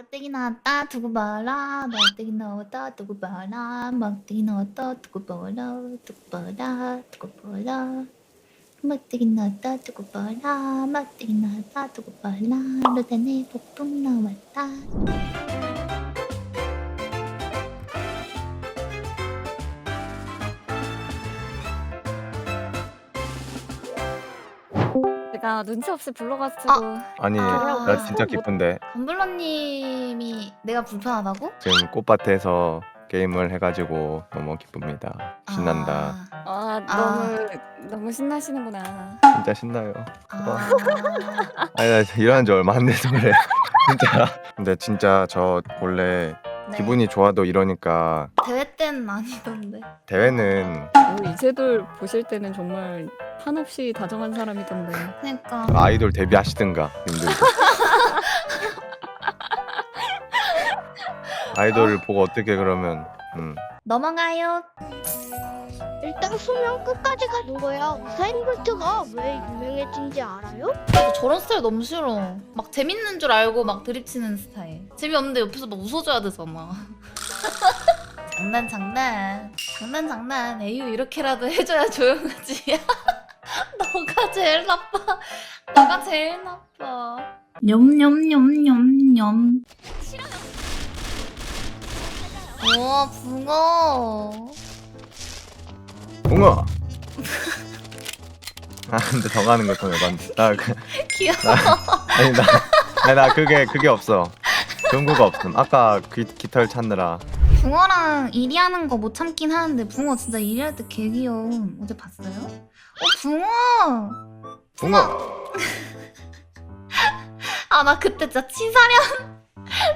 막대기 나왔다 두고 봐라. 막대기 나왔다 두고 봐라. 막대기 나왔다 두고 봐라. 두고 봐라. 두고 봐라. 막대기 나왔다 두고 봐라. 막대기 나왔다 두고 봐라. 로단에 폭풍 나왔다 제가 눈치 없이 불러가지고 아니 아. 나 진짜 기쁜데 건블러님이 내가 불편하다고? 지금 꽃밭에서 게임을 해가지고 너무 기쁩니다 신난다 아, 아. 너무 너무 신나시는구나. 진짜 신나요 아, 아니 나 일어난 지 얼마 안 돼서 그래 진짜 근데 진짜 저 원래 네. 기분이 좋아도 이러니까 대회 때는 아니던데 대회는 오, 이세돌 보실 때는 정말 한없이 다정한 사람이던데. 그러니까 아이돌 데뷔하시든가 님들도 아이돌을 보고 어떻게 그러면 음. 넘어가요 일단 수명 끝까지 가는 거야. 우사인 볼트가 왜 유명해진지 알아요? 저 저런 스타일 너무 싫어. 막 재밌는 줄 알고 막 드립치는 스타일. 재미없는데 옆에서 막 웃어줘야 되잖아. 장난 장난. 장난 장난. 에휴 이렇게라도 해줘야 조용하지. 너가 제일 나빠. 너가 제일 나빠. 냠냠냠냠냠 우와 붕어. 붕어 아 근데 더 가는 거더 열받는데 나 그, 귀여워. 아니 나 아니 나 그게 그게 없어 연구가 없음 아까 기, 깃털 찾느라 붕어랑 일이 하는 거 못 참긴 하는데 붕어 진짜 일이 할때 개 귀여워. 어제 봤어요? 어 붕어. 붕어 아 나 그때 진짜 치사량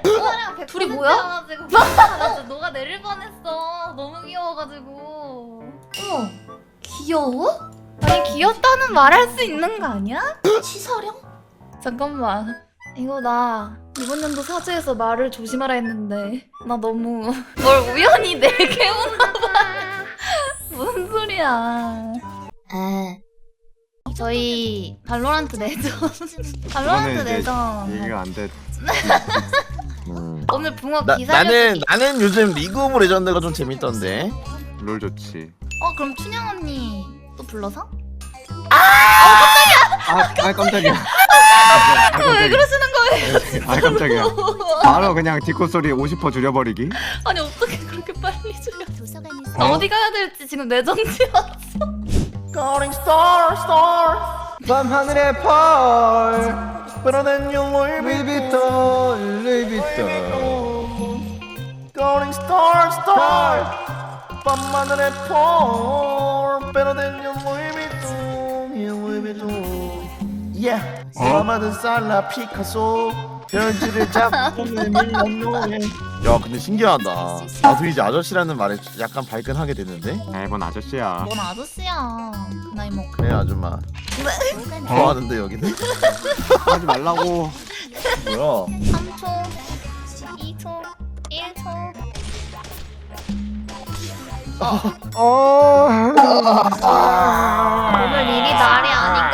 치사량 둘이 뭐야? 가지고 나 진짜 너가 내릴 뻔했어 너무 귀여워가지고 어머 귀여워? 아니 귀엽다는 말할 수 있는 거 아니야? 치사량? 잠깐만 이거 나 이번 연도 사주에서 말을 조심하라 했는데 나 너무 뭘 우연히 내게 오나봐 무슨 소리야 에 저희 발로란트 내전 발로란트 내전 안돼 음. 오늘 붕어 나, 기사 나는 나는 요즘 리그 오브 레전드가 좀 재밌던데. 롤 좋지 어 그럼 춘향 언니 또 불러서? 아, 아 깜짝이야 아, 왜 그러시는 거예요? 아 깜짝이야 바로 그냥 뒷코 소리 50% 줄여버리기 아니 어떻게 그렇게 빨리 줘요? 어디 가야 될지 지금 내정지 왔어. Calling star star. 밤하늘의 펄. 끌어낸 루이비통 Calling star star. 밤하늘의 펄. 끌어낸 루이비통 루이비통 Yeah. 사마든 살라 피카소 별지를 잡고 야 근데 신기하다 나도 이제 아저씨라는 말에 약간 발끈하게 됐는데 앨범 아저씨야 뭔 아저씨야? 그 나이 먹고. 그래 아줌마 좋아하는데 여기는 하지 말라고 뭐야 3초, 2초, 1초. 오늘 일이 날이 아닌가?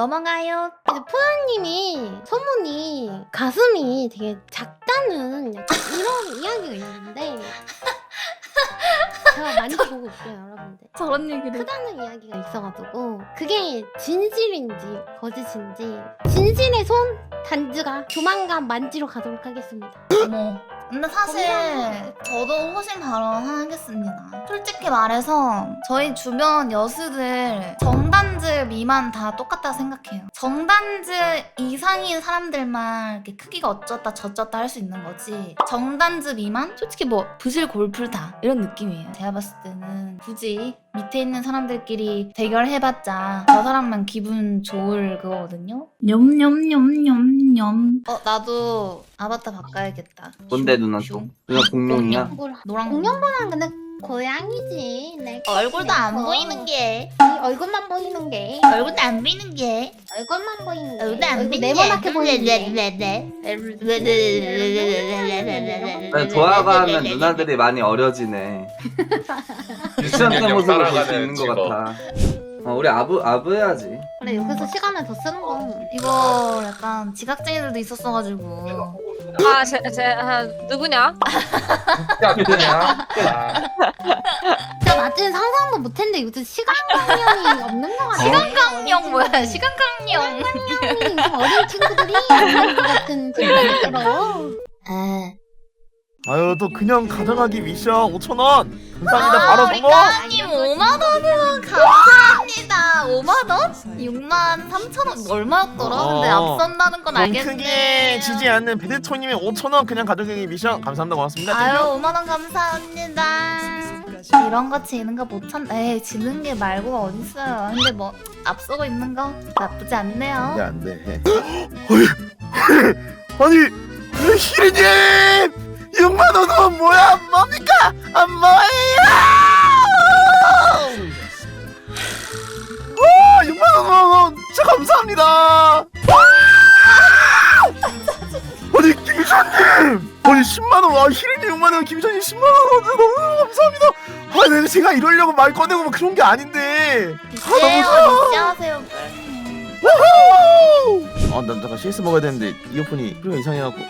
넘어가요. 푸아님이 소문이 가슴이 되게 작다는 약간 이런 이야기가 있는데 제가 많이 보고 있어요 여러분들 저런 얘기를. 크다는 이야기가 있어가지고 그게 진실인지 거짓인지 진실의 손 단즈가 조만간 만지러 가도록 하겠습니다 어머. 근데 사실 저도 호신 발언 하겠습니다. 솔직히 말해서 저희 주변 여수들 정단즈 미만 다 똑같다 생각해요. 정단즈 이상인 사람들만 이렇게 크기가 어쩌다 저쩌다 할 수 있는 거지. 정단즈 미만? 솔직히 뭐 부실 골풀 다 이런 느낌이에요. 제가 봤을 때는 굳이 밑에 있는 사람들끼리 대결해봤자 저 사람만 기분 좋을 그거거든요. 냠냠냠냠냠 어 나도 아바타 바꿔야겠다. 뭔데 누나 슝. 또? 누나 공룡이야? 노랑 공룡보다는 근데 고양이지 내 얼굴도 안 어. 보이는 게 이 얼굴만 보이는 게 얼굴도 안 보이는 게 얼굴만 보이는 게 얼굴 네모나게 보이네 돌아가면 누나들이 많이 어려지네. 유치원 때 모습을 볼 수 있는 것 같아. 어, 우리 아부 아부 해야지. 그래 여기서 시간을 더 쓰는 거 이거 약간 지각쟁이들도 있었어가지고 아, 아, 제, 제, 아, 누구냐? 야, 누구냐? 아. 진짜 낮에는 상상도 못했는데 요즘 시간관념이 없는 거 같아. 시간 강령 뭐야 시간 강령 시간관념이 어린 친구들이 것 같은 생각이 들어. 에 아유 또 그냥 가져가기 미션 5천 원 감사합니다 아, 바로 우리 성공 까님 5만 원은 감사합니다 5만 원? 6만 3천 원 얼마였더라? 근데 어. 앞선다는 건몸 알겠네 크게 지지 않는 베데토님의 5천 원 그냥 가져가기 미션 감사합니다 고맙습니다 아유 땡큐. 5만 원 감사합니다 이런 거 지는 거 못 참. 에이 지는 게 말고가 어딨어요. 근데 뭐 앞서고 있는 거 나쁘지 않네요. 안돼 안돼. 아니 아니 희리님! 6만 원은 뭐야? 뭡니까? 아 뭐예요! 와 6만 원! 진짜 감사합니다 아니 10만 원와 희리님 6만 원 김희선님 10만 원 너무 감사합니다 아 내가 제가 이러려고 말 꺼내고 뭐 그런 게 아닌데 아 너무 네, 좋아 리시하세요 아, 난 잠깐 CS 먹어야 되는데 이어폰이 소리가 이상해갖고.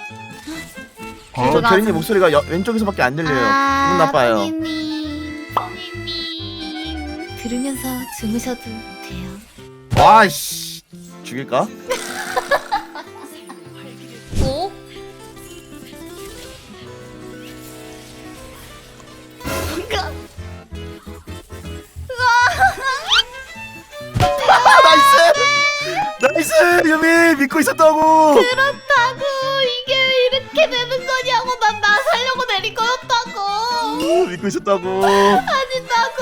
어? 저 대리님 목소리가 여, 왼쪽에서밖에 안 들려요. 기분 나빠요. 성희님 성희님 들으면서 주무셔도 돼요 와씨 죽일까? 아! 나이스! 유미 믿고 있었다고! 그렇다고 이게 이렇게 되는 거냐고 난 나 살려고 내린 거였다고 오, 믿고 있었다고. 아니다고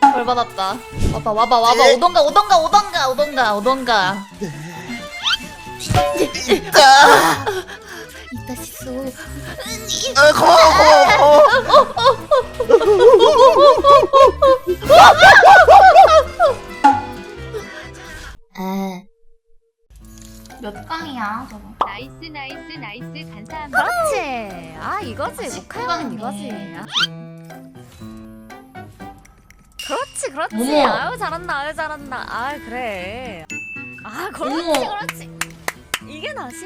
벌 받았다 와봐 와봐 와봐 오던가 오던가 오던가 오던가 오던가 이따 시소 아, 고마워, 고마워, 고마워. 몇 강이야 저거 나이스 나이스 나이스 감사합니다. 그렇지. 아 이거지. 직구강이네. 이거지. 그렇지 그렇지. 어머. 아유 잘한다 아유 잘한다. 아 그래. 아 그렇지 어머. 그렇지. 이게 나지.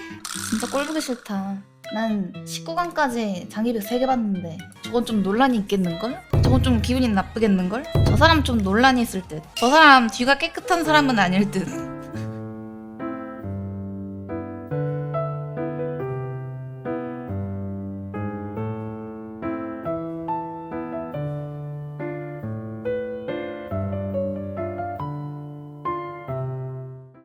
진짜 꼴보기 싫다. 난 19강까지 장기를 3개 봤는데 저건 좀 논란이 있겠는걸? 저건 좀 기분이 나쁘겠는걸? 저 사람 좀 논란이 있을 듯. 저 사람 뒤가 깨끗한 사람은 아닐 듯.